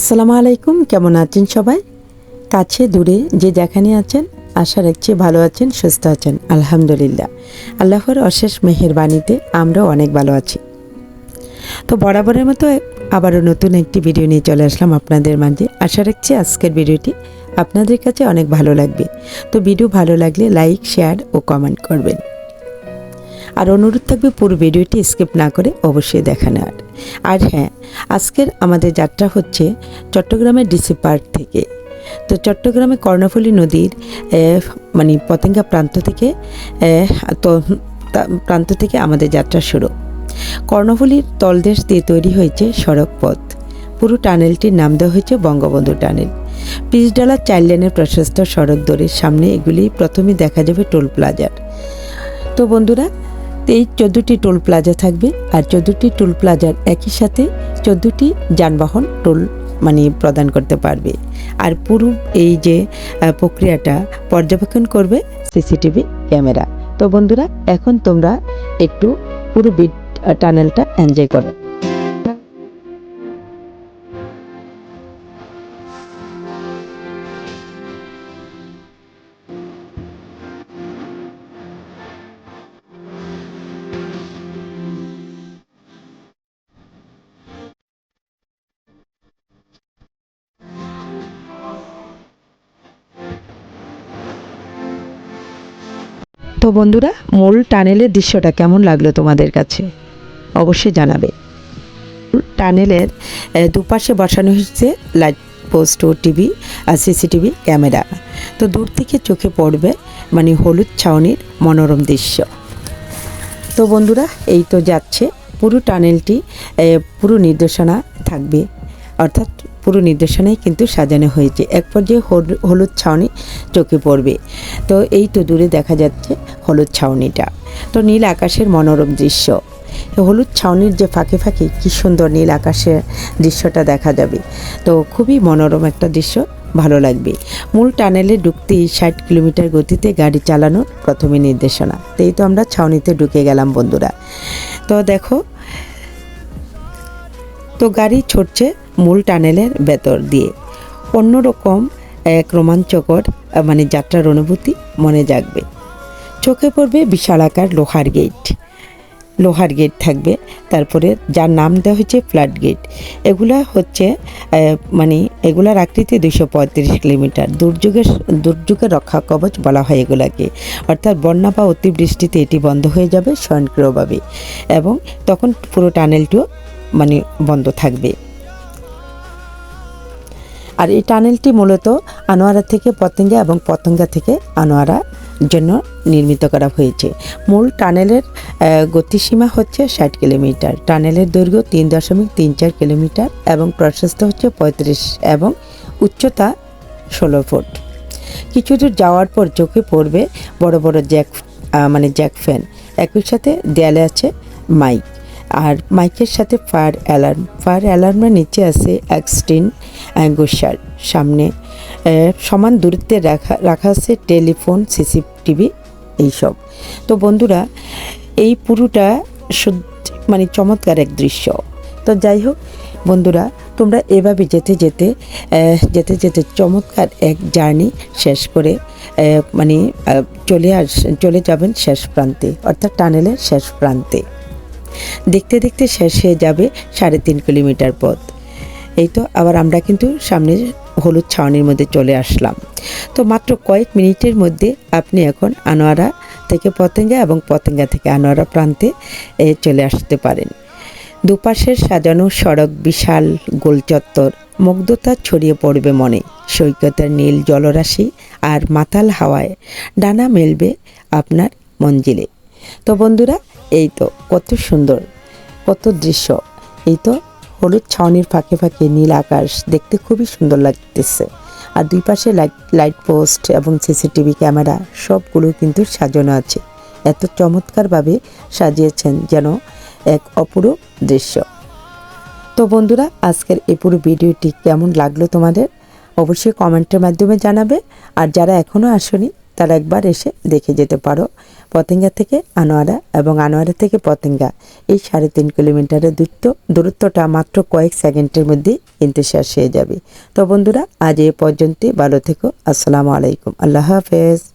আসসালামু আলাইকুম, কেমন আছেন সবাই? কাছে, দূরে যে যেখানে আছেন, আশা রাখছি ভালো আছেন, সুস্থ আছেন, আলহামদুলিল্লাহ। আল্লাহর অশেষ মেহেরবাণীতে আমরাও অনেক ভালো আছি। তো বরাবরের মতো আবারও নতুন একটি ভিডিও নিয়ে চলে আসলাম আপনাদের মাঝে। আশা রাখছি আজকের ভিডিওটি আপনাদের কাছে অনেক ভালো লাগবে। তো ভিডিও ভালো লাগলে লাইক, শেয়ার ও কমেন্ট করবেন। আর অনুরোধ থাকবে পুরো ভিডিওটি স্কিপ না করে অবশ্যই দেখা নেওয়ার আর হ্যাঁ আজকের আমাদের যাত্রা হচ্ছে চট্টগ্রামের ডিসি পার্ক থেকে। তো চট্টগ্রামে কর্ণফুলী নদীর মানে পতেঙ্গা প্রান্ত থেকে তো প্রান্ত থেকে আমাদের যাত্রা শুরু। কর্ণফুলীর তলদেশ দিয়ে তৈরি হয়েছে সড়ক পথ। পুরো টানেলটির নাম দেওয়া হয়েছে বঙ্গবন্ধু টানেল। পিচডালার চার লেনের প্রশস্ত সড়ক দড়ির সামনে এগুলি প্রথমে দেখা যাবে টোল প্লাজার। তো বন্ধুরা এই চোদ্দোটি টোল প্লাজা থাকবে আর চোদ্দোটি টোল প্লাজার একই সাথে চোদ্দোটি যানবাহন টোল মানে প্রদান করতে পারবে। আর পুরো এই যে প্রক্রিয়াটা পর্যবেক্ষণ করবে সিসিটিভি ক্যামেরা। তো বন্ধুরা, এখন তোমরা একটু পুরো বিট টানেলটা এনজয় করো। তো বন্ধুরা, মূল টানেলের দৃশ্যটা কেমন লাগল তোমাদের কাছে? অবশ্যই জানাবে। টানেলের দুপাশে বসানো হয়েছে লাইট পোস্ট ও টিভি আর সিসিটিভি ক্যামেরা তো দূর থেকে চোখে পড়বে মানে হলুদ ছাউনির মনোরম দৃশ্য। তো বন্ধুরা, এই তো যাচ্ছে। পুরো টানেলটি পুরো নির্দেশনা থাকবে। অর্থাৎ পুরো নির্দেশনাই কিন্তু সাজানো হয়েছে। এক পর্যায়ে হল- হলুদ ছাউনি চোখে পড়বে। তো এই তো দূরে দেখা যাচ্ছে হলুদ ছাউনিটা। তো নীল আকাশের মনোরম দৃশ্য। হলুদ ছাউনির যে ফাঁকে ফাঁকে কী সুন্দর নীল আকাশের দৃশ্যটা দেখা যাবে। তো খুবই মনোরম একটা দৃশ্য, ভালো লাগবে। মূল টানেলে ঢুকতেই ষাট কিলোমিটার গতিতে গাড়ি চালানোর প্রথমে নির্দেশনা। তো এই তো আমরা ছাউনিতে ঢুকে গেলাম বন্ধুরা। তো দেখো, তো গাড়ি ছুটছে মূল টানেলের ভেতর দিয়ে। অন্যরকম এক রোমাঞ্চকর মানে যাত্রার অনুভূতি মনে জাগবে। চোখে পড়বে বিশালাকার লোহার গেট। লোহার গেট থাকবে, তারপরে যার নাম দেওয়া হচ্ছে ফ্ল্যাট গেট। এগুলা হচ্ছে মানে এগুলার আকৃতি দুশো পঁয়ত্রিশ কিলোমিটার। দুর্যোগের দুর্যোগের রক্ষা কবচ বলা হয় এগুলাকে। অর্থাৎ বন্যা বা অতিবৃষ্টিতে এটি বন্ধ হয়ে যাবে স্বয়ংক্রিয়ভাবে। এবং তখন পুরো টানেলটিও মানে বন্ধ থাকবে। আর এই টানেলটি মূলত আনোয়ারা থেকে পতেঙ্গা এবং পতঙ্গা থেকে আনোয়ারা জন্য নির্মিত করা হয়েছে। মূল টানেলের গতিসীমা হচ্ছে ষাট কিলোমিটার। টানেলের দৈর্ঘ্য তিন দশমিক তিন চার কিলোমিটার এবং প্রশস্ত হচ্ছে পঁয়ত্রিশ এবং উচ্চতা ষোলো ফুট। কিছু দূর যাওয়ার পর চোখে পড়বে বড় বড় জ্যাক মানে জ্যাক ফ্যান। একই সাথে দেয়ালে আছে মাইক। আর মাইকের সাথে ফায়ার অ্যালার্ম। ফায়ার অ্যালার্মের নিচে আছে এক্সটিন গোসার সামনে সমান দূরত্বে রাখা রাখা আছে টেলিফোন, সিসিটিভি এইসব। তো বন্ধুরা, এই পুরোটা মানে চমৎকার এক দৃশ্য। তো যাই হোক, বন্ধুরা, তোমরা এভাবে যেতে যেতে যেতে যেতে চমৎকার এক জার্নি শেষ করে মানে চলে আস চলে যাবেন শেষ প্রান্তে, অর্থাৎ টানেলের শেষ প্রান্তে। দেখতে দেখতে শেষ হয়ে যাবে সাড়ে তিন কিলোমিটার পথ। এই তো আবার আমরা কিন্তু সামনে হলুদ ছাউনির মধ্যে চলে আসলাম। তো মাত্র কয়েক মিনিটের মধ্যে আপনি এখন আনোয়ারা থেকে পতেঙ্গা এবং পতেঙ্গা থেকে আনোয়ারা প্রান্তে চলে আসতে পারেন। দুপাশের সাজানো সড়ক বিশাল গোল চত্বর, মুগ্ধতা ছড়িয়ে পড়বে মনে। সৈকতের নীল জলরাশি আর মাতাল হাওয়ায় ডানা মেলবে আপনার মঞ্জিলে। তো বন্ধুরা, এই তো কত সুন্দর, কত দৃশ্য। এই তো হলুদ ছাউনির ফাঁকে ফাঁকে নীল আকাশ দেখতে খুবই সুন্দর লাগতেছে। আর দুই পাশে লাইট লাইট পোস্ট এবং সিসিটিভি ক্যামেরা সবগুলো কিন্তু সাজানো আছে। এত চমৎকারভাবে সাজিয়েছেন যেন এক অপূরূপ দৃশ্য। তো বন্ধুরা, আজকের এই পুরো ভিডিওটি কেমন লাগল তোমাদের? অবশ্যই কমেন্টের মাধ্যমে জানাবে। আর যারা এখনও আসনি তারা একবার এসে দেখে যেতে পারো। পতেঙ্গা থেকে আনোয়ারা এবং আনোয়ারা থেকে পতেঙ্গা। এই সাড়ে তিন কিলোমিটারের দূরত্ব, দূরত্বটা মাত্র কয়েক সেকেন্ডের মধ্যে কিন্তু শেষ হয়ে যাবে। তো বন্ধুরা, আজ এ পর্যন্তই। ভালো থেকো। আসসালামু আলাইকুম। আল্লাহ হাফেজ।